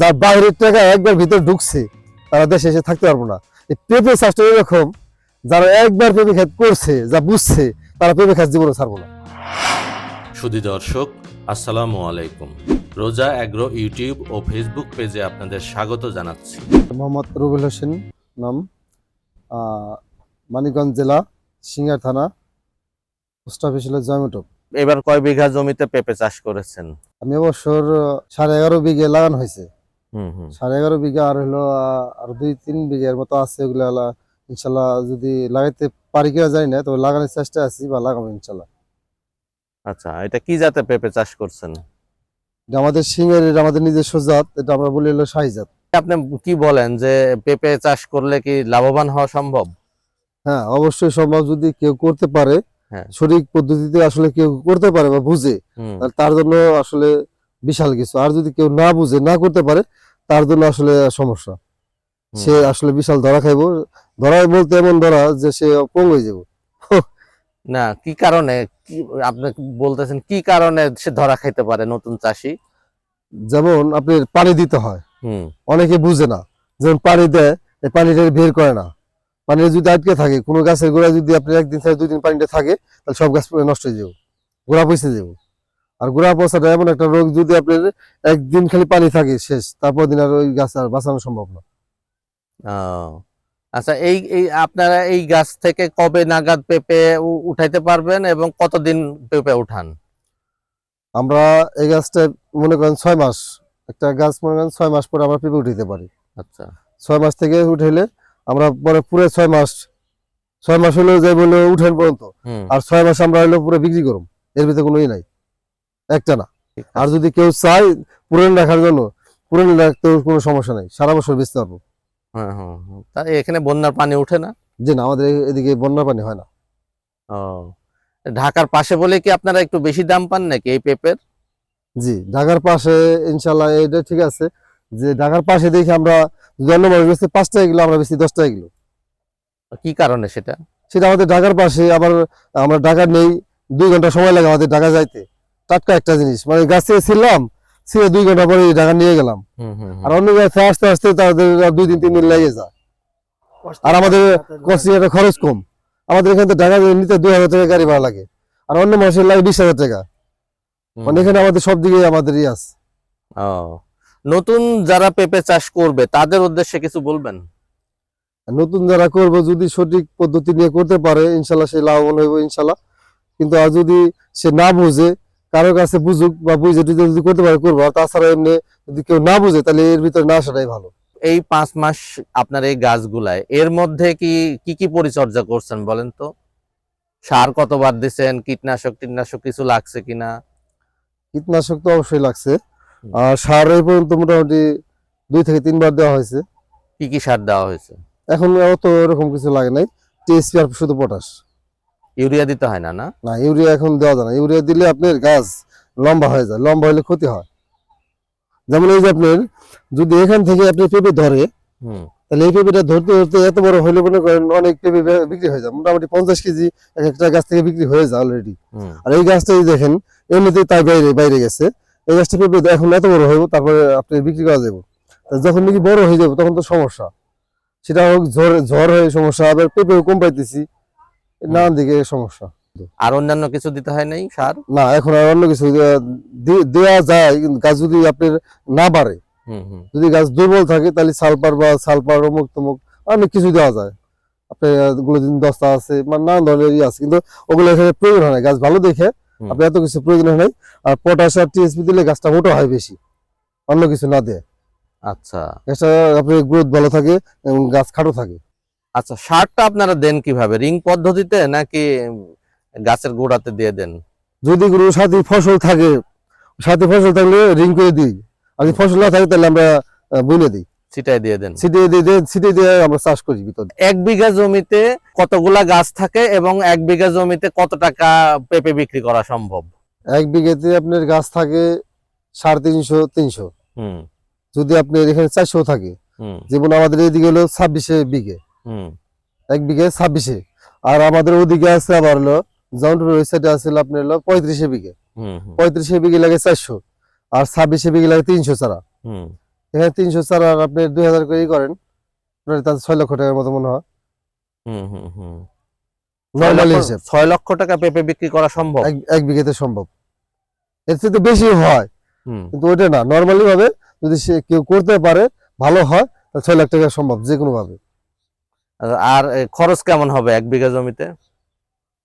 যার বাইরের টাকা একবার ভিতর ঢুকছে তারা দেশে এসে থাকতে পারব না। এই পেঁপে চাষটা এরকম যারা একবার পেঁপে খেত করছে যা বুঝছে তারা পেঁপে খাত জীবনে ছাড়বো না। সুধী দর্শক আসসালামু আলাইকুম। রোজা অ্যাগ্রো ইউটিউব ও ফেসবুক পেজে আপনাদের স্বাগত জানাচ্ছি। মোহাম্মদ রুবেল হোসেন নাম আহ, মানিকগঞ্জ জেলা সিঙ্গার থানা পোস্ট অফিস হলো জয়মটক। এবার কয় বিঘা জমিতে পেঁপে চাষ করেছেন? আমি অবসর সাড়ে এগারো বিঘে লাগানো হয়েছে। সাড়ে এগারো বিঘা আর হলো আর দুই তিন বিঘের মতো আছে ওগুলো ইনশাল্লাহ যদি লাগাইতে পারি কিনা জানি না তবে লাগানোর চেষ্টা আছি বা লাগাবো ইনশাল্লাহ। আচ্ছা এটা কি জাতে পেঁপে চাষ করছেন? এটা আমাদের এটা আমাদের নিজস্ব জাত এটা আমরা বলি হলো শাহি জাত। আপনি কি বলেন যে পেঁপে চাষ করলে কি লাভবান হওয়া সম্ভব? হ্যাঁ অবশ্যই সম্ভব যদি কেউ করতে পারে হ্যাঁ। সঠিক পদ্ধতিতে আসলে কেউ করতে পারে বা বুঝে তার জন্য আসলে বিশাল কিছু। আর যদি কেউ না বুঝে না করতে পারে তার জন্য আসলে সমস্যা। সে আসলে বিশাল ধরা খাইবো। ধরা বলতে এমন ধরা যে সে পঙ্গ হয়ে যাব। না কি কারণে? কি আপনি বলতেছেন কি কারণে সে ধরা খাইতে পারে নতুন চাষি? যেমন আপনি পানি দিতে হয়। অনেকে বুঝে না। যেমন পানি দেয় পানিটা বের করে না। পানিটা যদি আটকে থাকে কোনো গাছের গোড়ায় যদি আপনি একদিন দুই দিন পানিটা থাকে তাহলে সব গাছ নষ্ট হয়ে যাবে। গোড়া পচে যাবে। আর গোড়া পচাটা এমন একটা রোগ যদি আপনার একদিন খালি পানি থাকে শেষ তারপর দিন আর ওই গাছ আর বাঁচানো সম্ভব না। আচ্ছা এই এই আপনারা এই গাছ থেকে কবে নাগাদ পেঁপে উঠাইতে পারবেন এবং কতদিন পেঁপে উঠান? আমরা এই গাছটা মনে করেন ছয় মাস একটা গাছ মনে করেন ছয় মাস পরে আমরা পেঁপে উঠাইতে পারি। আচ্ছা। ছয় মাস থেকে উঠাইলে আমরা পরে পুরো ছয় মাস ছয় মাস হলো যাই বলে উঠেন পর্যন্ত। আর ছয় মাস আমরা হলো পুরো বিক্রি করুম এর ভিতরে কোনো ই নাই। একটা না। আর যদি কেউ চায় পুরনো রাখার জন্য পুরনো রাখতেও কোনো সমস্যা নাই সারা বছর বেচতে পারব। হ্যাঁ হ্যাঁ হ্যাঁ। তা এখানে বন্যার পানি ওঠে না? যে না আমাদের এদিকে বন্যা পানি হয় না। ও। ঢাকার পাশে বলে কি আপনারা একটু বেশি দাম পান নাকি এই পেঁপের? জি ঢাকার পাশে ইনশাল্লাহ এটা ঠিক আছে যে ঢাকার পাশে দেখি আমরা যদি অন্য মানুষ বেশি পাঁচ টাকা কিলো আমরা বেশি দশ টাকা কিলো। কি কারণে সেটা? সেটা আমাদের ঢাকার পাশে আবার আমরা ঢাকা নেই দুই ঘণ্টা সময় লাগে আমাদের ঢাকা যাইতে। টাটকা একটা জিনিস। মানে গাছ থেকে ছিলাম ছিঁড়ে দুই ঘণ্টা পরে ঢাকা নিয়ে গেলাম। হুম হুম হুম। আর অন্য গাছে আসতে আসতে তাদের দুই দিন তিন দিন লেগে যায়। আর আমাদের কস্টিং একটা খরচ কম। আমাদের এখানে তো ঢাকা নিতে দুই হাজার টাকা গাড়ি ভাড়া লাগে। আর অন্য মানুষের লাগে বিশ হাজার টাকা। মানে এখানে আমাদের সব দিকে আমাদের ই আছে। নতুন যারা পেঁপে চাষ করবে তাদের উদ্দেশ্যে কিছু বলবেন? নতুন যারা করব যদি সঠিক পদ্ধতি নিয়ে করতে পারে ইনশাল্লাহ সে লাভবান হইব ইনশাল্লাহ। কিন্তু আর যদি সে না বুঝে কারও কাছে বুঝুক বা বুঝে যদি যদি করতে পারে করব। আর তাছাড়া এমনি যদি কেউ না বুঝে তাহলে এর ভিতরে না আসাটাই ভালো। এই পাঁচ মাস আপনার এই গাছগুলায় এর মধ্যে কি কি কি পরিচর্যা করছেন বলেন তো? সার কতবার দিছেন? কীটনাশক কীটনাশক কিছু লাগছে কিনা? কীটনাশক তো অবশ্যই লাগছে। আর সার এই পর্যন্ত মোটামুটি দুই থেকে তিনবার দেওয়া হয়েছে। কি কি সার দেওয়া হয়েছে? এখন অত এরকম কিছু লাগে নাই। টিএসপি আর শুধু পটাশ। ইউরিয়া দিতে হয় না না? না ইউরিয়া এখন দেওয়া যায় না। ইউরিয়া দিলে আপনার গাছ লম্বা হয়ে যায় লম্বা হলে ক্ষতি হয়। যেমন এই যে আপনার যদি এখান থেকে আপনি পেঁপে ধরে তাহলে এই পেঁপেটা ধরতে ধরতে এত বড় হইলে মনে করেন অনেক পেঁপে বিক্রি হয়ে যায়। মোটামুটি পঞ্চাশ কেজি এক একটা গাছ থেকে বিক্রি হয়ে যায় অলরেডি আর এই গাছটা দেখেন এমনিতেই তার বাইরে বাইরে গেছে। এই গাছটা পেঁপে এখন এত বড় হইব তারপরে আপনি বিক্রি করা যাবে যখন নাকি বড় হয়ে যাবে তখন তো সমস্যা। সেটা হোক ঝড় ঝড় হয়ে সমস্যা আবার পেঁপেও কম পাইতেছি। নানান দিকে সমস্যা। আর অন্যান্য কিছু দিতে হয় নাই সার? না এখন আর অন্য কিছু দেয়া- দে- দেয়া যায় কিন্তু গাছ যদি আপনার না বাড়ে যদি গাছ দুর্বল থাকে তাহলে সালপার বা সালপার অমুক তমুক অনেক কিছু দেওয়া যায়। আপনার গ্লোদিন দস্তা আছে মানে নানান ধরনের ইয়ে আছে কিন্তু ওগুলো এখানে প্রয়োজন হয় না। গাছ ভালো দেখে হুম। আপনার এত কিছু প্রয়োজন হয় নাই আর পটাশ আর টিএসপি দিলে গাছটা মোটা হয় বেশি অন্য কিছু না দেয়। আচ্ছা। গাছটা আপনার গ্রোথ ভালো থাকে এবং গাছ খাটো থাকে। আচ্ছা সারটা আপনারা দেন কীভাবে? রিং পদ্ধতিতে নাকি গাছের গোড়াতে দিয়ে দেন? যদি কোনো সাথে ফসল থাকে সাথে ফসল থাকলে রিং করে দিই। আর যদি ফসল না থাকে তাহলে আমরা বুনে দিই। ছিটাই দিয়ে দেন। ছিটিয়ে দিয়ে দিয়ে- ছিটিয়ে দিয়ে আমরা চাষ করি ভিতর। এক বিঘা জমিতে কতগুলা গাছ থাকে এবং এক বিঘা জমিতে কত টাকা পেঁপে বিক্রি করা সম্ভব? এক বিঘেতে আপনার গাছ থাকে সাড়ে তিনশো তিনশো। হুম। যদি আপনার এখানে চারশো থাকে হুম। যেমন আমাদের এদিকে হলো ছাব্বিশে বিঘে। এক বিঘে ছাব্বিশে। আর আমাদের ওদিকে আছে আবার হলো জৌনপুর ওই সাইডে আছে আপনার হলো পঁয়ত্রিশে বিঘে। পঁয়ত্রিশে বিঘে লাগে চারশো আর ছাব্বিশে বিঘে লাগে তিনশো হুম। এখানে তিনশো চারা আপনি দুই হাজার করে করেন তাতে ছয় লক্ষ টাকার মতো মনে হয়। হুম হুম হুম। নর্মালি ছয় লক্ষ- টাকা পেঁপে বিক্রি করা সম্ভব? এক বিঘাতে সম্ভব। এর থেকে বেশি হয়। হুম। কিন্তু ওইটা না নর্মালি ভাবে যদি সে কেউ করতে পারে ভালো হয় তাহলে ছয় লাখ টাকা সম্ভব যে কোনো ভাবে আর- খরচ কেমন হবে এক বিঘা জমিতে?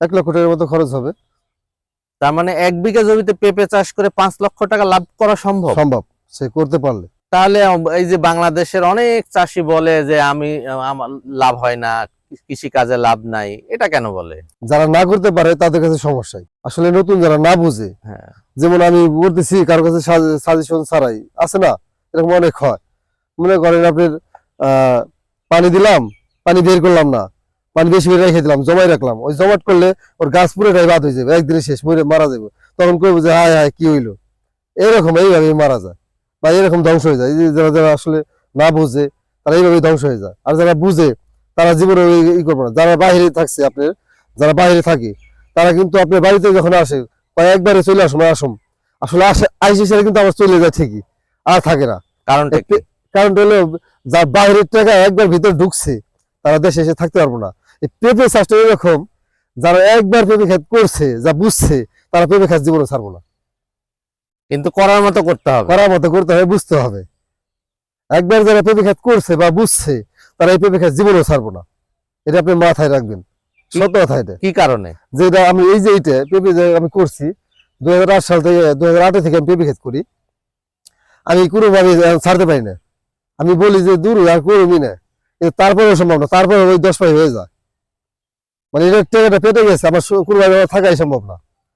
এক লক্ষ টাকার মতো খরচ হবে। তার মানে এক বিঘা জমিতে পেঁপে চাষ করে পাঁচ লক্ষ টাকা লাভ করা সম্ভব? সম্ভব সে করতে পারলে। তাহলে এই যে বাংলাদেশের অনেক চাষি বলে যে আমি আমার লাভ হয় না কৃষি কাজে লাভ নাই এটা কেন বলে? যারা না করতে পারে তাদের কাছে সমস্যাই আসলে নতুন যারা না বুঝে হ্যাঁ। যেমন আমি বলতেছি কারও কাছে সাজেশন ছাড়াই আছে না? এরকম অনেক হয়। মনে করেন আপনার আহ, পানি দিলাম পানি বের করলাম না। পানি বেশি করে রেখে দিলাম জমাই রাখলাম। ওই জমাট করলে ওর গাছ পুরোটাই বাদ হয়ে যাবে একদিনে শেষ মরে মারা যাবে। তখন কইবো যে হায় হায় কি হইল? এরকম এইভাবে মারা যায়। বা এরকম ধ্বংস হয়ে যায়। যারা যারা আসলে না বুঝে তারা এইভাবে ধ্বংস হয়ে যায়। আর যারা বুঝে তারা জীবনে ই করবে না। যারা বাইরে থাকছে আপনার যারা বাইরে থাকে তারা কিন্তু আপনার বাড়িতে যখন আসে বা একবারে চলে আসুন আসুন। আসলে আসে আইসি সেটা কিন্তু আবার চলে যায় ঠিকই আর থাকে না। কারণ কারণটা হলো যার বাইরের টাকা একবার ভিতরে ঢুকছে তারা দেশে এসে থাকতে পারব না। এই পেঁপে চাষটা এরকম যারা একবার পেঁপে খেত করছে যা বুঝছে তারা পেঁপে খাত জীবনে ছাড়বো না। কিন্তু করার মতো করতে হবে। করার মতো করতে হবে বুঝতে হবে। একবার যারা পেঁপে খেত করছে বা বুঝছে তারা এই পেঁপে খেত জীবনেও ছাড়বো না। এটা আপনি মাথায় রাখবেন। সত্য কথা এটা। কি কারণে? যে এটা আমি এই যে এইটা পেঁপে যে আমি করছি দুই হাজার আট সাল থেকে আটে থেকে আমি পেঁপে ক্ষেত করি। আমি কোনোভাবে ছাড়তে পারি না। আমি বলি যে দূর আর করবি না। কিন্তু তারপরেও সম্ভব না তারপরে ওই দশ পাই হয়ে যায়। মানে এটা টেকাটা পেটে গেছে আমার কোনোভাবে থাকাই সম্ভব না।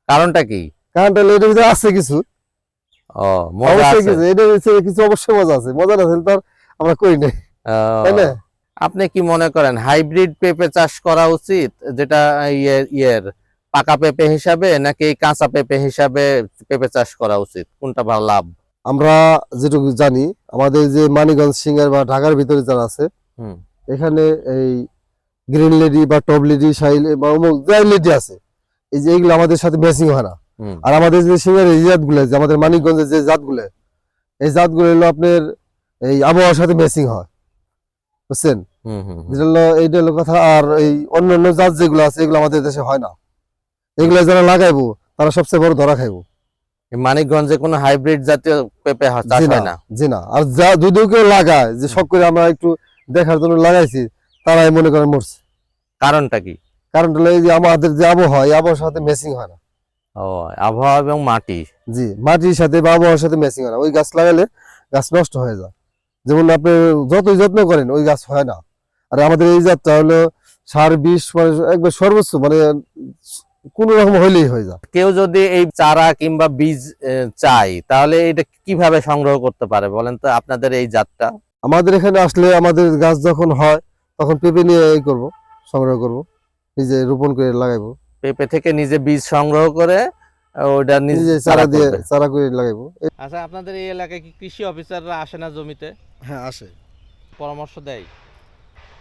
কারণটা কি? কারণ তাহলে এটার ভিতরে আছে কিছু। ও মজা অবশ্যই আছে। কিছু এটার ভিতরে কিছু অবশ্যই মজা আছে। মজা না থাকলে তো আমরা করি নাই। তাই না? আপনি কি মনে করেন হাইব্রিড পেঁপে চাষ করা উচিত যেটা ইয়ে ইয়ের পাকা পেঁপে হিসাবে নাকি কাঁচা পেঁপে হিসাবে পেঁপে চাষ করা উচিত? কোনটা ভালো লাভ? আমরা যেটুকু জানি আমাদের যে মানিগঞ্জ সিঙ্গার বা ঢাকার ভিতরে যারা আছে এখানে এই গ্রিন লেডি বা টপ লেডি শাইল বা অমুক যাই লেডি আছে এই যে এইগুলো আমাদের সাথে ম্যাচিং হয় না। আর আমাদের যে সিঙ্গার এই জাতগুলো যে আমাদের মানিকগঞ্জের যে জাতগুলো এই জাতগুলো হলো আপনার এই আবহাওয়ার সাথে ম্যাচিং হয়। বুঝছেন। যেটা হলো এইটা হলো কথা। আর এই অন্যান্য জাত যেগুলো আছে এগুলো আমাদের দেশে হয় না। এগুলো যারা লাগাইবো তারা সবচেয়ে বড় ধরা খাইবো। মানিকগঞ্জে কোনো হাইব্রিড জাতীয় পেঁপে চাষ হয় না? না জি না আর যা যদিও কেউ লাগায় যে শখ করে আমরা একটু দেখার জন্য লাগাইছি তারাই মনে করেন মরছে। কারণটা কি? কারণটা হলো এই যে আমাদের যে আবহাওয়া এই আবহাওয়ার সাথে ম্যাচিং হয় না। ও আবহাওয়া এবং মাটি। জি মাটির সাথে বা আবহাওয়ার সাথে ম্যাচিং হয় না। ওই গাছ লাগালে গাছ নষ্ট হয়ে যায়। যেমন আপনি যতই যত্ন করেন ওই গাছ হয় না। আর আমাদের এই জাতটা হলো সার বিষ মানে একবার সর্বোচ্চ মানে কোন রকম হইলেই হয়ে যায়। কেউ যদি এই চারা কিংবা বীজ চাই তাহলে এটা কীভাবে সংগ্রহ করতে পারে বলেন তো আপনাদের এই জাতটা? আমাদের এখানে আসলে আমাদের গাছ যখন হয় তখন পেঁপে নিয়ে এই করব সংগ্রহ করব নিজে রোপণ করে লাগাইবো। পেঁপে থেকে নিজে বীজ সংগ্রহ করে ওটা নিজে চারা দিয়ে চারা করে লাগাইবো। আচ্ছা আপনাদের এই এলাকায় কি কৃষি অফিসাররা আসে না জমিতে? হ্যাঁ আসে। পরামর্শ দেয়?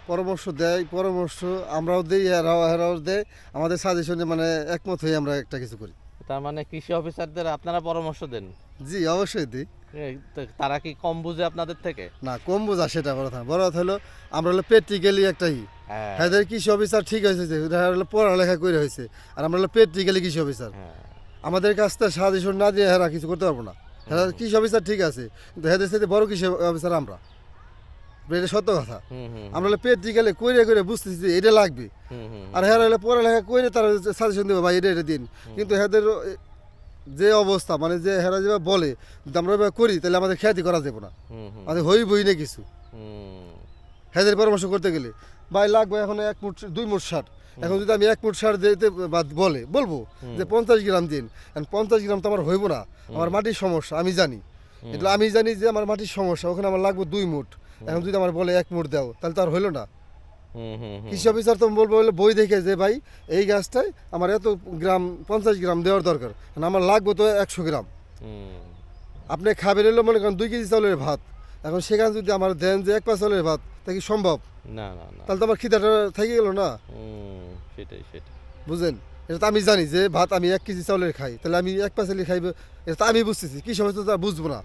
পরামর্শ দেয় পরামর্শ আমরাও দিই এরাও এরাও দেয়। আমাদের সাজেশনে মানে একমত হয়ে আমরা একটা কিছু করি। তার মানে কৃষি অফিসারদের আপনারা পরামর্শ দেন। জি অবশ্যই দিই তারা কি কম বুঝে আপনাদের থেকে? না কম বোঝা সেটা বড় কথা। বড় কথা হলো আমরা হলো প্র্যাকটিক্যালি একটাই হ্যাঁ। হ্যাঁ কৃষি অফিসার ঠিক হয়েছে হলো পড়ালেখা করে হয়েছে। আর আমরা হলো প্র্যাকটিক্যালি কৃষি অফিসার। হ্যাঁ। আমাদের কাছ থেকে সাজেশন না দিয়ে হেরা কিছু করতে পারব না। হেরা কৃষি অফিসার ঠিক আছে কিন্তু সাথে বড় কৃষি অফিসার আমরা। এটা সত্য কথা। আমরা হলো প্র্যাকটিক্যালি করে করে বুঝতেছি যে এটা লাগবে। আর হেরা হলে পড়ালেখা করে তারা সাজেশন দেবে ভাই এটা এটা দিন। কিন্তু হেদের যে অবস্থা মানে যে হেরা যেভাবে বলে যদি আমরা করি তাহলে আমাদের খ্যাতি করা যাবে না। আমাদের হইবই না কিছু। হেদের পরামর্শ করতে গেলে ভাই লাগবে এখন এক মুঠ দুই মুঠ সার। এখন যদি আমি এক মুঠ সার দিতে বা বলে বলব যে পঞ্চাশ গ্রাম দিন। এখন পঞ্চাশ গ্রাম তো আমার হইব না। আমার মাটির সমস্যা আমি জানি। এটা আমি জানি যে আমার মাটির সমস্যা ওখানে আমার লাগবে দুই মুঠ। এখন যদি আমার বলে এক মুঠ দাও তাহলে তো আর হইল না। কৃষি অফিসার তো বলব বলে বই দেখে যে ভাই এই গাছটায় আমার এত গ্রাম পঞ্চাশ গ্রাম দেওয়ার দরকার। আমার লাগবে তো একশো গ্রাম। আপনি খাবেন এলো মনে করেন দুই কেজি চাউলের ভাত। এখন সেখানে যদি আমার দেন যে এক পা চাউলের ভাত তা কি সম্ভব? না না না। তাহলে তো আমার খিদাটা থেকে গেল না। সেটাই সেটাই। বুঝলেন এটা তো আমি জানি যে ভাত আমি এক কেজি চাউলের খাই তাহলে আমি এক পাঁচালি খাইবে এটা তো আমি বুঝতেছি। কি সময় তো তা বুঝব না।